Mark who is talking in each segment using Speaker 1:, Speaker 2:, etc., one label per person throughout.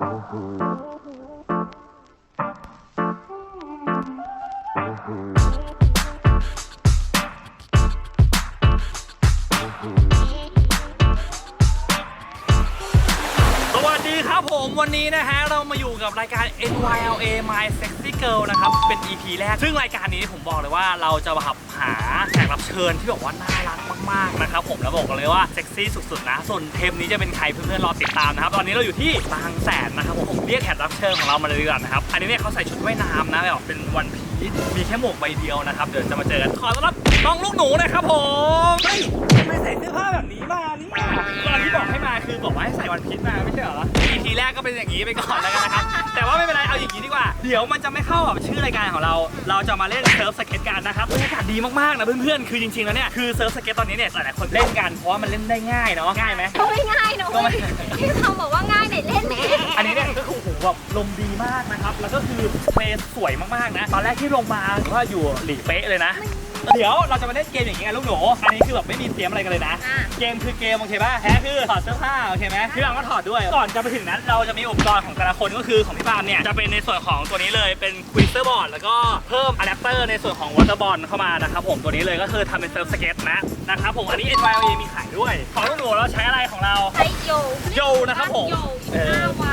Speaker 1: ส วันนี้นะฮะเรามาอยู่กับรายการ NYLA My Sexy Girl นะครับ เป็น EP แรก ซึ่งรายการนี้ผมบอกเลยว่าเราจะมาหาแขกรับเชิญที่บอกว่าน่ารักมากๆนะครับผมแล้วบอกเลยว่าเซ็กซี่สุดๆนะ ส่วนเทปนี้จะเป็นใครเพื่อนๆรอติดตามนะครับ ตอนนี้เราอยู่ที่บางแสนนะครับผมผมเรียกแขกรับเชิญของเรามาเลยดีกว่านะครับ อันนี้เนี่ยเขาใส่ชุดว่ายน้ำนะแบบเป็นวันพี ชมีแค่หมวกใบเดียวนะครับ เดี๋ยวจะมาเจอกันขอต้อนรับน้องลูกหนูหนะครับผมเฮ้ยทำไมใส่เสื้อผ้าแบบนี้มาเนี่ยตอนที่บอกให้มาคือบอกว่าให้ใส่วันพีชมาไม่ใช่เหรอ EP แรกก็เป็นอย่างนี้ไปก่อนแล้วกันนะครับ แต่ว่าไม่เป็นไรเอาอย่างนี้ดีกว่า เดี๋ยวมันจะไม่เข้ากับชื่อรายการของเรา เราจะมาเล่นเซิร์ฟสเก็ตกันนะครับบรรยากาศดีมากๆนะเพื่อนๆ คือจริงๆแล้วเนี่ยคือเซิร์ฟสเก็ตตอนนี้เนี่ยหลายๆคนเล่นกันเพราะว่ามันเล่นได้ง่ายเนาะ ง่ายไหม
Speaker 2: ก็ไม่ง่ายนะ
Speaker 1: ก็
Speaker 2: เว้
Speaker 1: ไม่
Speaker 2: ยที่ทำบอกว่าง่ายไหนเล่นแหม
Speaker 1: แบบลมดีมากนะครับ แล้วก็คือเพลย์สวยมากๆนะ ตอนแรกที่ลงมาก็อยู่หลีเป๊ะเลยนะ เดี๋ยวเราจะมาเล่นเกมอย่างนี้กันลูกหนู อันนี้คือแบบไม่มีเตรียมอะไรกันเลยนะ
Speaker 2: อะ
Speaker 1: เกมคือเกมโอเคป่ะแพ้คือถอดเสื้อผ้าโอเคไหมพี่บามก็ถอดด้วย ก่อนจะไปถึงนั้นเราจะมีอุปกรณ์ของแต่ละคนก็คือของพี่บามเนี่ยจะเป็นในส่วนของตัวนี้เลยเป็นควิสเตอร์บอร์ดแล้วก็เพิ่มอะแดปเตอร์ในส่วนของวอเตอร์บอลเข้ามานะครับผมตัวนี้เลยก็คือทำเป็นเซิร์ฟสเก็ตนะนะครับผมอันนี้ NYLA มีขายด้วย ของลูกหนูเราใช้อะไรของเรา
Speaker 2: ใช้โย
Speaker 1: โยนะครับผม
Speaker 2: โย
Speaker 1: เออ
Speaker 2: หน้าไว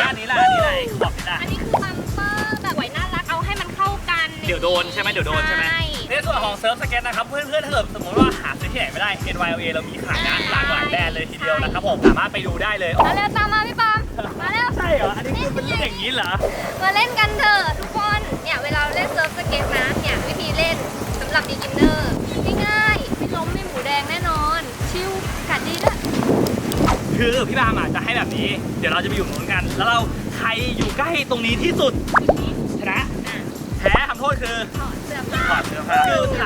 Speaker 2: มาก
Speaker 1: ด้านนี้ล่ะอันนี้ล่ะไอ้ขอบนี่ล่ะ
Speaker 2: อันนี้คือบัมเปอร์แบบไหวน่ารักเอาให้มันเข้ากัน
Speaker 1: เดี๋ยวโดนใช่ไหมเดี๋ยวโดนใช่ไหมในส่วนของเซิร์ฟสเก็ตนะครับเพื่อนๆถ้าเกิดสมมติว่าหาซื้อที่ไหนไม่ได้ NYLA เรามีขายนะหลากหลายแบรนด์เลยทีเดียวนะครับผมสามารถไปดูได้เลย
Speaker 2: มาเร็วตามมาพี่ปามมาเร็ว
Speaker 1: ใช่เหรออันนี้คือเป็นเรื่องอย่างนี้เหรอ
Speaker 2: มาเล่นกันเถอะทุกคนเนี่ยเวลาเล่นเซิร์ฟสเก็ตนะเนี่ยวิธีเล่นสำหรับ beginner ง่ายๆไม่ล้มไม่หมูแดงแน่นอน ชิวกัดดีด้วย
Speaker 1: คือพี่บามอาจจะให้แบบนี้ เดี๋ยวเราจะไปอยู่ตรงนู้นกัน แล้วเราใครอยู่ใกล้ตรงนี้ที่สุดชนะ
Speaker 2: อะ
Speaker 1: แพ้ทำโทษคือ
Speaker 2: ถอดเสื้อผ้า
Speaker 1: ถอดเสื้อผ้าคือไถ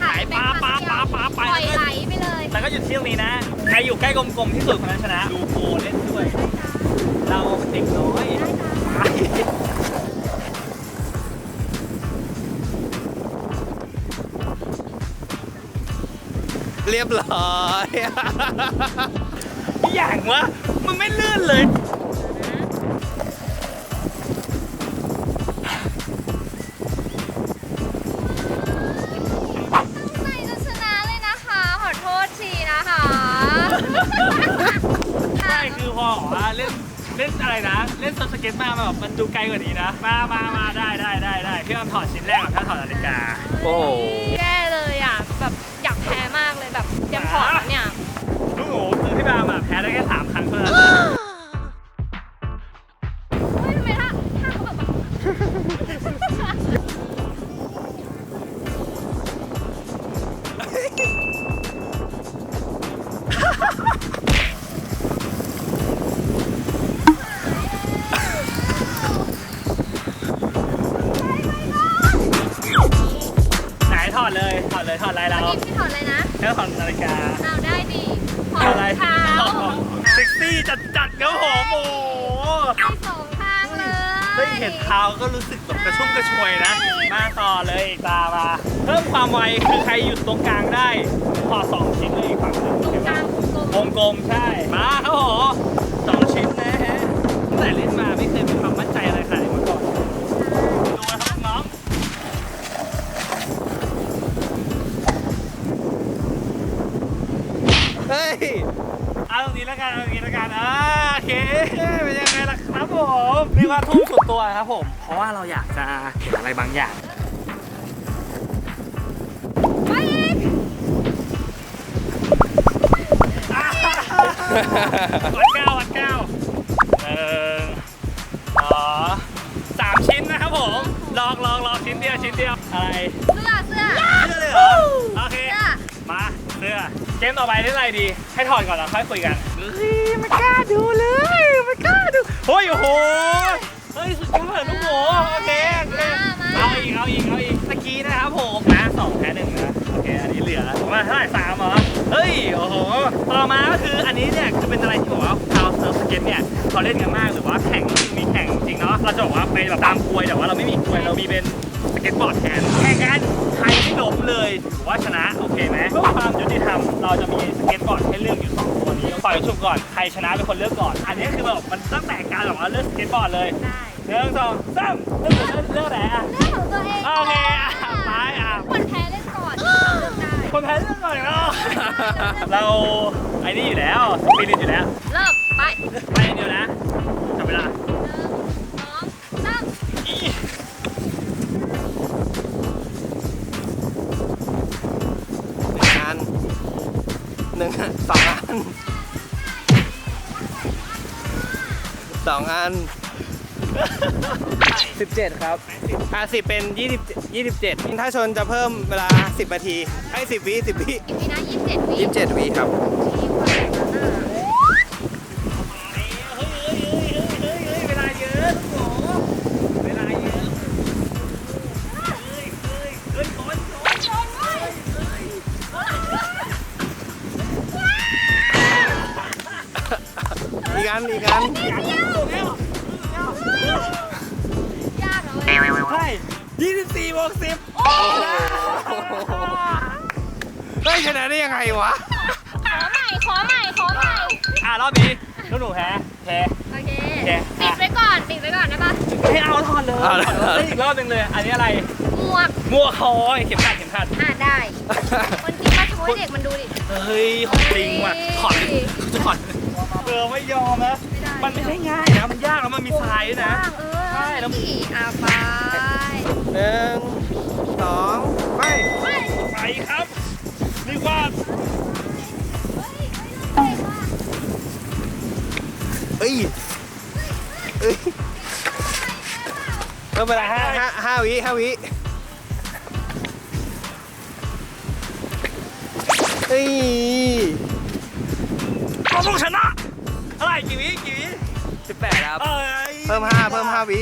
Speaker 1: ไถปาปาปาปาไป
Speaker 2: ปล่อยไหลไปเลย
Speaker 1: แล้วก็หยุดที่ตรงนี้นะใครอยู่ใกล้กลมๆที่สุดคนนั้นชนะ ดูโปรเล่นด้วย เราเป็นเด็กน้อยไป
Speaker 3: เรียบร้อย
Speaker 1: อย่างวะ มันไม่ลื่นเลย
Speaker 2: ไม่จะชนะเลยนะคะ ขอโทษทีนะคะ
Speaker 1: ใช่คือพอบอกว่าเล่นเล่นอะไรนะ เล่นสเก็ตมาแบบมันดูไกลกว่านี้นะ มามามาได้ได้ได้ได้พี่อ้อมถอดชิ้นแรกกับพี่อ้อมถอดนาฬิกา
Speaker 3: โอ้โห
Speaker 2: แย่เลยอะ แบบอยากแพ้มากเลยแบบเตรียมถอด
Speaker 1: อดเลยถอดเลยถอดอะไรเรา
Speaker 2: นี่พี่ถอดเลยนะ
Speaker 1: แค่ถอดนาฬิกา
Speaker 2: เอาได้ดิถอด
Speaker 1: อะไร
Speaker 2: เท้า
Speaker 1: ถอดของเซ็กซี่จัดจัดๆครับผมโอ้โห
Speaker 2: ให้สองข้างเลย
Speaker 1: เฮ้ยเห็นเท้าก็รู้สึกแบบกระชุ่มกระชวยนะมาต่อเลยอีกตามาเพิ่มความไวคือใครอยู่ตรงกลางได้ถอดสองชิ้นเลยอีกฝั่งหนึง
Speaker 2: ตรง
Speaker 1: เห็น
Speaker 2: ก
Speaker 1: ปะ
Speaker 2: ลางกลม
Speaker 1: วงกลมใช่ มาครับผมสองชิ้นนะฮะตั้งแต่เล่นมาไม่เคยมีความมั่นใจ เคเป็นยังไงล่ะครับผมเรียกว่าทุ่มสุดตัวครับผม เพราะว่าเราอยากจะเห็นอะไรบางอย่าง
Speaker 2: ไปอีก
Speaker 1: วัดเก้าวัดเก้าหนึ่งสองสามชิ้นนะครับผมลองลองลองชิ้นเดียวชิ้นเดียวอะไร
Speaker 2: เสื้อเสื้อ
Speaker 1: เสื้อเลยเหรอโอเค
Speaker 2: เสื้อ
Speaker 1: มาเสื้อเกมต่อไปเล่นอะไรดี ให้ถอดก่อนแล้วค่อยคุยกันเฮ้ยไม่กล้าดูเลยไม่กล้าดู เฮ้ยโอ้โห เฮ้ยสุดยอดลูกหมูโอเคโอเค
Speaker 2: มามา
Speaker 1: เอาอีกเอาอีกเอาอีกตะกี้นะครับผมนะสองแพ้หนึ่งนะโอเคอันนี้เหลือมาเท่าไหร่สามเหรอเฮ้ยโอ้โหต่อมาก็คืออันนี้เนี่ยคือเป็นอะไรที่บอกว่าชาวเซิร์ฟสเก็ตเนี่ยเขาเล่นกันมากหรือว่าแข่งจริงมีแข่งจริงเนาะเราจะบอกว่าไปแบบตามกลวยแต่ว่าเราไม่มีกลวยเรามีเป็นสเก็ตบอร์ดแทนแข่งกันใครไม่ล้มเลยถือว่าชนะโอเคไหมเพื่อความยุติธรรมเราจะมีสเก็ตบอร์ดให้เลือกอยู่สองค นปล่อยชุบก่อน ใครชนะเป็นคนเลือกก่อน อันนี้คือแบบมันตั้งแต่การแบบว่าเลือกสเก็ตบอร์ดเลย
Speaker 2: ได้
Speaker 1: หนึ่งสองสามเลือกเลือกเลือกไหนอะ
Speaker 2: เรื่องของตัวเอง
Speaker 1: โอเคอะไปอะ
Speaker 2: คนแพ้เล่นก่อนเลือกได้
Speaker 1: คนแพ้เลือกก่อนเนาะเราไอ้นี่อยู่แล้วสปิริตอยู่แล้ว
Speaker 2: เริ่ม สอง
Speaker 1: อั
Speaker 3: นสิบเจ็ดครับ อะสิบเป็นยี่สิบยี่สิบเจ็ดถ้าชนจะเพิ่มเวลาสิบนาทีให้สิบวิสิบวิ
Speaker 2: อีกทีนะยี่สิบเจ็ดวิ
Speaker 3: ยี่สิบเจ็ดวิครับ
Speaker 1: เน
Speaker 3: อีกอัน
Speaker 2: ยากเหรอเว้ย
Speaker 1: ใช่ยี่สิบสี่บวกสิบ
Speaker 3: เฮ้ยชนะได้ยังไงวะ
Speaker 2: ขอใหม่ ขอใหม่ ขอใหม่
Speaker 1: อะรอบนี้ลูกหนูแพ้แพ้
Speaker 2: โอเค
Speaker 1: โอเค
Speaker 2: ปิดไว้ก่อน ปิดไว้ก่อนได้ปะ
Speaker 1: ให้เอาถอดเลย
Speaker 3: เอาเลย
Speaker 1: ถอดเลยอีกรอบหนึ่งเลย อันนี้อะไร
Speaker 2: หมวก
Speaker 1: มั่วคอยเข็มขัดเข็มขัด
Speaker 2: อ่าได้ คนจริงมาโชว์เด็กมันดูดิ
Speaker 1: เฮ้ย ของจริงว่ะถอดถอด เบอร์ไม่ยอมนะ
Speaker 2: ไม่ได้
Speaker 1: มันไม่ใช่ง่ายนะ มันยากแล้วมันมีทรายด้วยนะ
Speaker 2: ว่างเออ
Speaker 1: ใช่แล้ว
Speaker 2: นี่อ่าไป
Speaker 3: หนึ่งสองไป
Speaker 2: เฮ้ย
Speaker 1: ไปครับเรียกว่า
Speaker 2: เฮ้ยเฮ้ยเฮ้ยเฮ้ย
Speaker 3: เอ้ยเอ้ย
Speaker 1: เพิ่มเวลาให้
Speaker 3: ห้าห้าวิห้าวิเอ้ย
Speaker 1: เราต้องชนะ อะไรกี่วิกี่วิ
Speaker 3: สิบแปดครับ
Speaker 1: เอ้ย
Speaker 3: เพิ่มห้าเพิ่มห้าวิ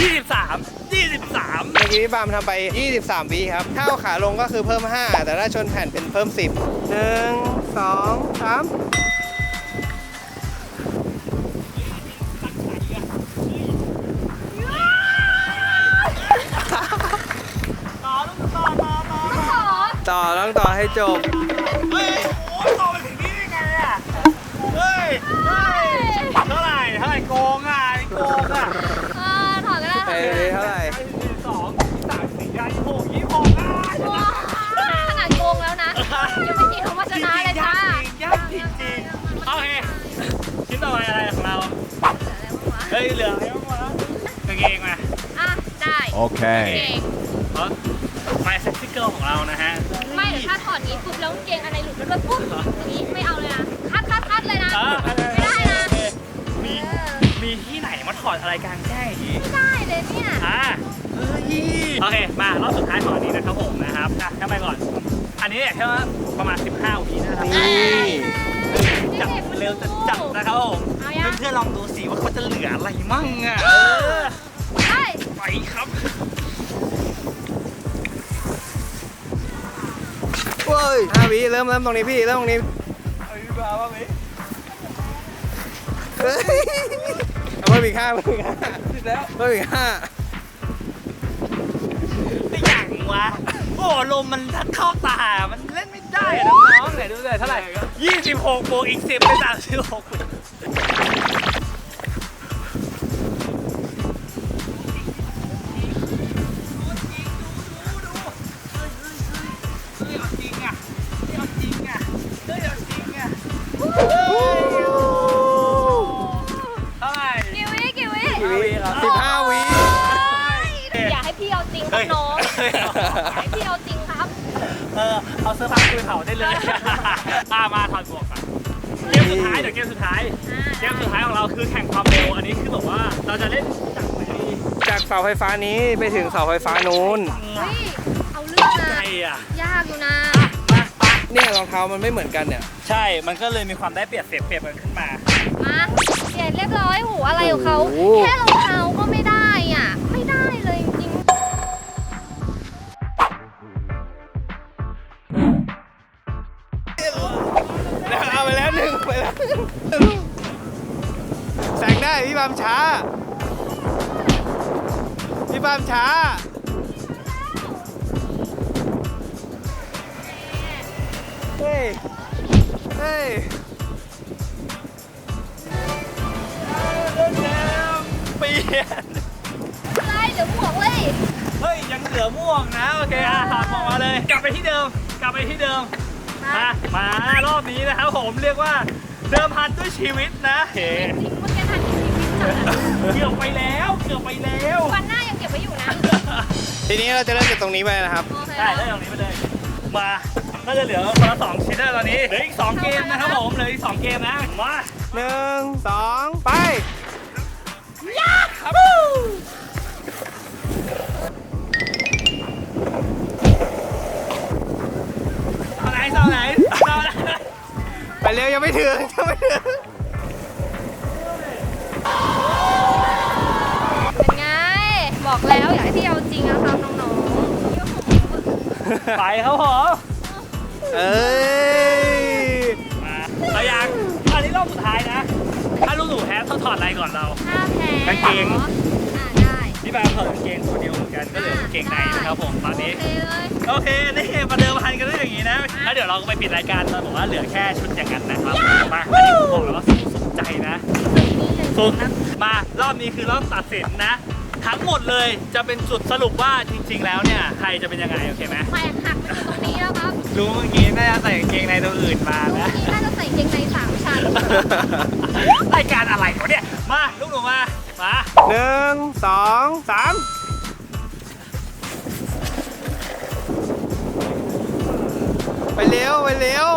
Speaker 1: ยี่สิบสามยี่สิบสาม
Speaker 3: เมื่อกี้พี่บามทำไป 23 วิครับถ้าเอาขาลงก็คือเพิ่ม 5 แต่ถ้าชนแผ่นเป็นเพิ่ม 10 1 2 3
Speaker 1: ต่อลูกต่อต่อต่อ
Speaker 2: ขอ
Speaker 3: ต่อต้องต่อให้จบ
Speaker 1: ต่อไปอะไร
Speaker 2: ข
Speaker 1: องเรา เฮ้ยเหลืออะไรบ้างวะกางเกงมา
Speaker 2: อะ ได้
Speaker 4: Okay.
Speaker 2: เก่ง
Speaker 1: เพราะไมเซ็กซี่เกิลของเรานะฮะ
Speaker 2: ไม่เดี๋ยวถ้าถอดนี้ปุ๊บแล้วกางเกงอะไรหลุดแล้วด้วยปุ๊บอย่างนี้ไม่เอาเลยนะคัดคัดคัดเลยนะ
Speaker 1: อะ
Speaker 2: ไม่ได้นะ
Speaker 1: มีมีที่ไหนมาถอดอะไรกลางแจ้งอย่างนี้
Speaker 2: ไม่ได้เลยเนี่ย
Speaker 1: อ่าเฮ้ยโอเค มารอบสุดท้ายของอันนี้นะครับผมนะครับอะเข้าไปก่อน อันนี้เนี่ยแค่ว่าประมาณ 15วินะครับ
Speaker 3: นี่
Speaker 1: จับเร็วจะจับนะครับผม
Speaker 2: เอายัง
Speaker 1: เพื่อนๆลองดูสิว่าเขาจะเหลืออะไรมั่งอะเออ
Speaker 2: ใช่
Speaker 1: ไปครับ
Speaker 3: เว้ย5วิเริ่มเริ่มตรงนี้พี่เริ่มตรงนี้
Speaker 1: เอาดีกว่าว่าไหม
Speaker 3: เฮ้ยเอาเพิ่มอีกห้าเพิ่มอีกห้า
Speaker 1: ติดแล้ว
Speaker 3: เพิ่มอีกห้า
Speaker 1: ไม่อย่างวะโอ้ลมมันทัดเข้าตามัน เล่นไม่ได้อะน้องๆไหนดูเลยเท่าไหร่26บวกอีก 10 เป็น 36เฮ้ยเอาจริงอะเฮ้ยเอาจริงอะเฮ้ยเอาจริงอะเท่าไหร่
Speaker 2: กี่วิกี่วิ
Speaker 3: กี่วิสิบห้าวิ
Speaker 2: อยากให้พี่เอาจริงครับน้องอยากให้ เอ
Speaker 1: อเอาเสื้อผ้าคุยเผาได้เลยอามาถอดหมวกก่อนเกมสุดท้ายเดี๋ยวเกมสุดท้าย เกมสุดท้ายของเราคือแข่งความเร็ว อันนี้คือแบบว่าเราจะเล่นจากไหนดี
Speaker 3: จากเสาไฟฟ้านี้ไปถึงเสาไฟฟ้านู้น
Speaker 2: เฮ้ย เอาเรื่อง
Speaker 1: ไง
Speaker 2: นะ
Speaker 1: อะ
Speaker 2: ยากอยู่นะ
Speaker 1: มาไป
Speaker 3: เนี่ยรองเท้ามันไม่เหมือนกันเนี่ย
Speaker 1: ใช่ มันก็เลยมีความได้เปรียบเสียเปรียบมันขึ้นมา
Speaker 2: มาเปลี่ยนเรียบร้อยหูอะไรของเขา
Speaker 3: โอ้โห
Speaker 2: แค่รองเท้าก็ไม่ได้
Speaker 3: พี่ปามช้า พี่ปามช้า เฮ้ย เฮ้ยแล้
Speaker 1: วเปลี่น
Speaker 2: อะไรเดี๋ยวหวกเลย
Speaker 1: เฮ้ย ยังเหลือม่วงนะ โอเคอะถามออกมาเลย กลับไปที่เดิม กลับไปที่เดิมมามารอบนี้นะครับผมเรียกว่าเดิมพันด้วยชีวิตนะ
Speaker 2: จริงเเกื
Speaker 1: อบไปแล้วเกือบไปแล้ว
Speaker 2: วันหน้ายังเก็บไว้อยู่นะ
Speaker 3: ทีนี้เราจะเริ่มจากตรงนี้ไปนะครับ
Speaker 2: โอเค
Speaker 1: ได้ได้ตรงนี้ไปเลยมาก็จะเหลือคนละสองชิ้นแล้วตอนนี้เหลืออีกสองเกมนะครับผมเหลืออีกสองเกมนะมา
Speaker 3: หนึ่งสองไป
Speaker 1: ครับเอาไหนเอาไหนเอาไหน
Speaker 3: ไปเร็วยังไม่ถึงยังไม่ถึง
Speaker 2: แล้วอยากให้พี่เอาจริงนะครับน้อง
Speaker 1: ไปครับผม
Speaker 3: เอ้ย
Speaker 1: มาเอายังอันนี้รอบสุดท้ายนะ ถ้าลูกหนูแพ้ต้องถอดอะไรก่อนเรา
Speaker 2: ๆถ้าแพ้
Speaker 1: กางเกง
Speaker 2: หรออ่าได้
Speaker 1: พี่บาถอดกางเกงตัวเดียวเหมือนกันก็เหลือกางเกงในนะครับผมตอนนี้
Speaker 2: โอเคเลย
Speaker 1: โอเค นี่มาเดิมพันกันด้วยอย่างนี้นะ แล้วเดี๋ยวเราก็ไปปิดรายการตอนบอกว่าเหลือแค่ชุดอย่างนั้นนะครับ มาอันนี้ผมบอกแล้วว่าสุดสุดใจนะ
Speaker 2: สึกนี้ยัง
Speaker 1: สุด
Speaker 2: นะ
Speaker 1: มารอบนี้คือรอบตัดสินนะ ทั้งหมดเลยจะเป็นจุดสรุปว่าจริง ๆ แล้วเนี่ยใครจะเป็นยังไงโอเคไหม
Speaker 2: แตกหักมันอยู่ตรงนี้แล้วครับ
Speaker 1: รู้เมื่อกี้น่าจะใส่กางเกงในตัวอื่นมานะ
Speaker 2: นี่น่าจะใส่เกงในสามชั้น
Speaker 1: รายการอะไรวะเนี่ย มาลูกหนูมา มา
Speaker 3: หนึ่งสองสามไปเร็ว ไปเร็ว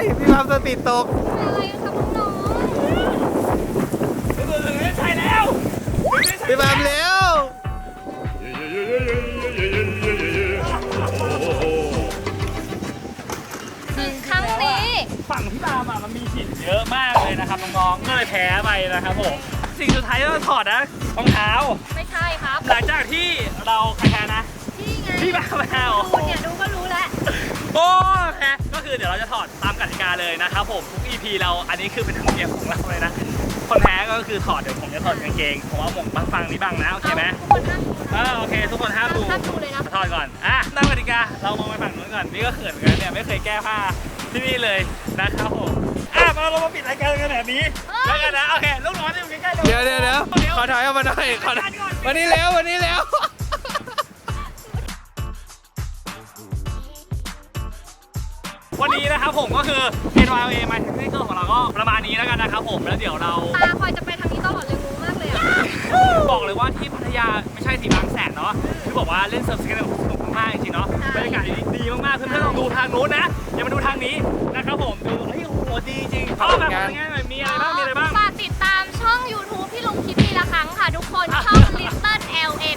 Speaker 3: ยพี่พับสติตก
Speaker 2: อะไรครับน้อง
Speaker 1: ใช่แล้ว
Speaker 3: พี่พับเร็ว
Speaker 2: ๆถึงครั้งนี้
Speaker 1: ฝั่งที่ตามอะมันมีหินเยอะมากเลยนะครับน้องๆก็เลยแพ้ไปนะครับผมสิ่งสุดท้ายที่เราถอดนะรองเท้า
Speaker 2: ไม่ใช่ครับ
Speaker 1: หลังจากที่เราใครแพ้นะ
Speaker 2: พี่ไง
Speaker 1: พี่บ้าแพ้เหรอ
Speaker 2: ดูเนี่ยดูก็รู้แล้ว
Speaker 1: โอเคก็ คือเดี๋ยวเราจะถอดตามกติกาเลยนะครับผมทุก EP เราอันนี้คือเป็นธรรมเนียมของเราเลยนะ คนแพ้ก็คือถอดเดี๋ยวผมจะถอดกางเกงผมเอาหมวกมาฟังนี้บ้างนะโอเคไหม
Speaker 2: ทุกคนห้ามดู
Speaker 1: อ่าโอเค ทุกคนห้ามดู
Speaker 2: ห้ามดูเลยนะ
Speaker 1: ถอดก่อนอะตามกติกาเรามองไปฝั่งนู้นก่อนนี่ก็เขินเหมือนกันเนี่ยไม่เคยแก้ผ้าที่นี่เลยนะครับผมอะมาเรามาปิดรายการกันแบบนี้แล้วกันนะโอเคลูกน้องที่อยู่ใกล้ๆ
Speaker 3: เดี๋ยวเดี๋ยวเดี๋ยวขอถอยออกมาหน่อยขอถอยวันนี้แล้ววันนี้แล้ว
Speaker 1: วันนี้นะครับผมก็คือ NYA My Technical ของเราก็ประมาณนี้แล้วกันนะครับผมแล้วเดี๋ยวเรา
Speaker 2: ตาคอยจะไปทางนี้ตลอดเลยงูมากเลยอะ
Speaker 1: บอกเลยว่าที่พัทยาไม่ใช่ที่บางแสนเนาะที่บอกว่าเล่นเซิร์ฟสเก็ตเนี่ยสนุกมากๆจริงๆเนาะ
Speaker 2: ใช่
Speaker 1: บรรยากาศดีมากๆเพื่อนๆลองดูทางนู้นนะอย่ามาดูทางนี้นะครับผมดูเฮ้ยโอ้โหดีจริงเอาแบบเป็นไงหน่อยมีอะไรบ้างมีอะไรบ้าง
Speaker 2: ฝากติดตามช่อง YouTube ที่ลงคลิปปีละครั้งค่ะทุกคนช่อง Little LN